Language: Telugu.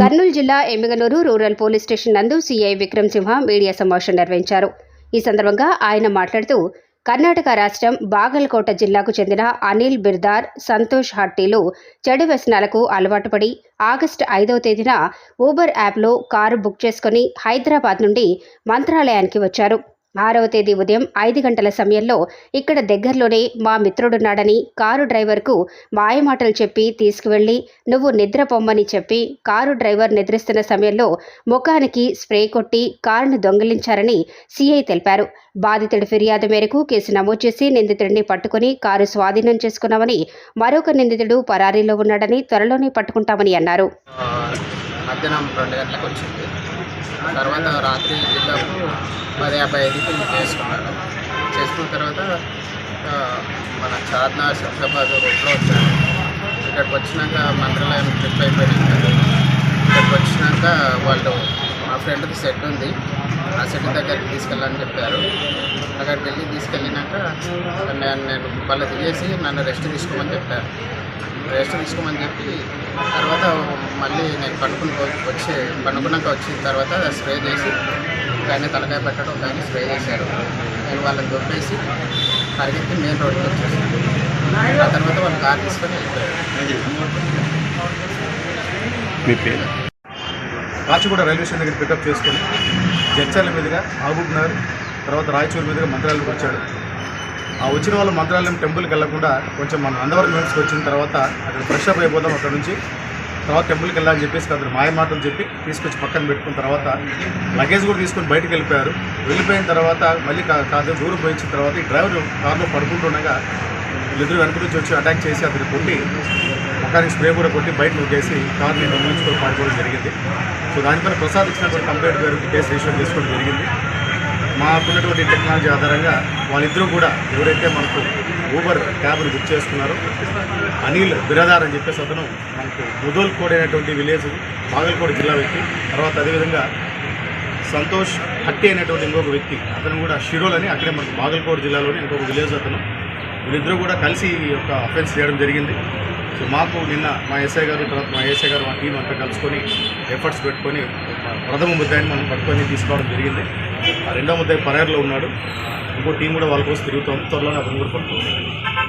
కర్నూలు జిల్లా ఎమ్మిగనూరు రూరల్ పోలీస్ స్టేషన్ నందు సీఐ విక్రమ్ సింహ మీడియా సమావేశం నిర్వహించారు. ఈ సందర్భంగా ఆయన మాట్లాడుతూ కర్ణాటక రాష్ట్రం బాగల్కోట జిల్లాకు చెందిన అనిల్ బిర్దార్ సంతోష్ హట్టీలు చెడు వ్యసనాలకు అలవాటుపడి ఆగస్టు ఐదవ తేదీన ఊబర్ యాప్లో కారు బుక్ చేసుకుని హైదరాబాద్ నుండి మంత్రాలయానికి వచ్చారు. ఆరవ తేదీ ఉదయం ఐదు గంటల సమయంలో ఇక్కడ దగ్గరలోనే మా మిత్రుడున్నాడని కారు డ్రైవర్కు మాయమాటలు చెప్పి తీసుకువెళ్ళి నువ్వు నిద్రపొమ్మని చెప్పి కారు డ్రైవర్ నిద్రిస్తున్న సమయంలో ముఖానికి స్ప్రే కొట్టి కారును దొంగిలించారని సీఐ తెలిపారు. బాధితుడి ఫిర్యాదు మేరకు కేసు నమోదు చేసి నిందితుడిని పట్టుకుని కారు స్వాధీనం చేసుకున్నామని మరొక నిందితుడు పరారీలో ఉన్నాడని త్వరలోనే పట్టుకుంటామని అన్నారు. మధ్యాహ్నం రెండు గంటలకు వచ్చింది. తర్వాత రాత్రి పికప్ పది యాభై ఐదుకి చేసుకున్నాను చేసుకున్న తర్వాత మన చార్మినార్ శంషాబాద్ రోడ్లో వచ్చాను. ఇక్కడికి వచ్చినాక మంత్రాలయం ట్రిప్ అయిపోయినాక ఇక్కడికి వచ్చినాక వాళ్ళు మా ఫ్రెండ్కి సెట్ ఉంది. ఆ సెట్ దగ్గరికి తీసుకెళ్ళని చెప్పారు. అక్కడికి వెళ్ళి తీసుకెళ్ళినాక నేను నేను వాళ్ళు దిగేసి నన్ను రెస్ట్ తీసుకోమని చెప్పారు. రెస్ట్ తీసుకోమని చెప్పి తర్వాత మళ్ళీ నేను పండుకుని వచ్చి పండుకున్నాక వచ్చిన తర్వాత స్ప్రే చేసి ఆయన తలకాయ పెట్టడం ఆయన స్ప్రే చేశారు. నేను వాళ్ళని దొబ్బేసి పరిగెత్తి మెయిన్ రోడ్కి వచ్చేసాను. ఆ తర్వాత వాళ్ళు కార్ తీసుకొని వెళ్ళిపోయారు. కాచిగూడ రైల్వే స్టేషన్ దగ్గర పికప్ చేసుకొని జడ్చర్ల మీదుగా మహబూబ్ నగర్ తర్వాత రాయచూరు మీదుగా మంత్రాలకు వచ్చాడు. ఆ వచ్చిన వాళ్ళు మంత్రాలయం టెంపుల్కి వెళ్ళకుండా కొంచెం మన నందవరం మినిట్స్కి వచ్చిన తర్వాత అక్కడ ఫ్రెష్ అప్ అయిపోతాం అక్కడ నుంచి. తర్వాత టెంపుల్కి వెళ్ళాలని చెప్పేసి అతను మాయ మాటలు చెప్పి తీసుకొచ్చి పక్కన పెట్టుకున్న తర్వాత లగేజ్ కూడా తీసుకొని బయటకు వెళ్ళిపోయారు. వెళ్ళిపోయిన తర్వాత మళ్ళీ కా- కాదు దూరం పోయించిన తర్వాత ఈ డ్రైవర్ కార్లో పడుకుంటుండగా వీళ్ళిద్దరు వెనక నుంచి వచ్చి అటాక్ చేసి అతను కొట్టి ముఖానికి స్ప్రే కూడా కొట్టి బయట నూకేసి కార్ని నిర్మించుకొని పారిపోవడం జరిగింది. సో దానిపైన ప్రసాద్ ఇచ్చినటువంటి కంప్లైంట్ పేరు కేసు రిజిస్టర్ చేసుకోవడం జరిగింది. మాకున్నటువంటి టెక్నాలజీ ఆధారంగా వాళ్ళిద్దరూ కూడా ఎవరైతే మనకు ఊబర్ క్యాబ్ను బుక్ చేసుకున్నారో అనిల్ బిరదార్ అని చెప్పేసి అతను మనకు ముదోల్ కోడ్ అనేటువంటి విలేజ్ బాగల్కోట జిల్లా వ్యక్తి. తర్వాత అదేవిధంగా సంతోష్ హట్టి అనేటువంటి ఇంకొక వ్యక్తి. అతను కూడా షిరోల్ అని అక్కడే మనకు బాగల్కోట జిల్లాలోని ఇంకొక విలేజ్ అతను. వీళ్ళిద్దరూ కూడా కలిసి ఈ యొక్క అఫెన్స్ చేయడం జరిగింది. సో మాకు నిన్న మా ఎస్ఐ గారు తర్వాత మా ఎస్ఐ గారు మా టీం అంతా కలుసుకొని ఎఫర్ట్స్ పెట్టుకొని ప్రథమ ముద్దాయిని మనం పట్టుకొని తీసుకోవడం జరిగింది. ఆ రెండో ముద్దాయి పరారులో ఉన్నాడు. ఇంకో టీం కూడా వాళ్ళ కోసం తిరుగుతాం త్వరలోనే అతను కూడా పట్టుకోవాలి.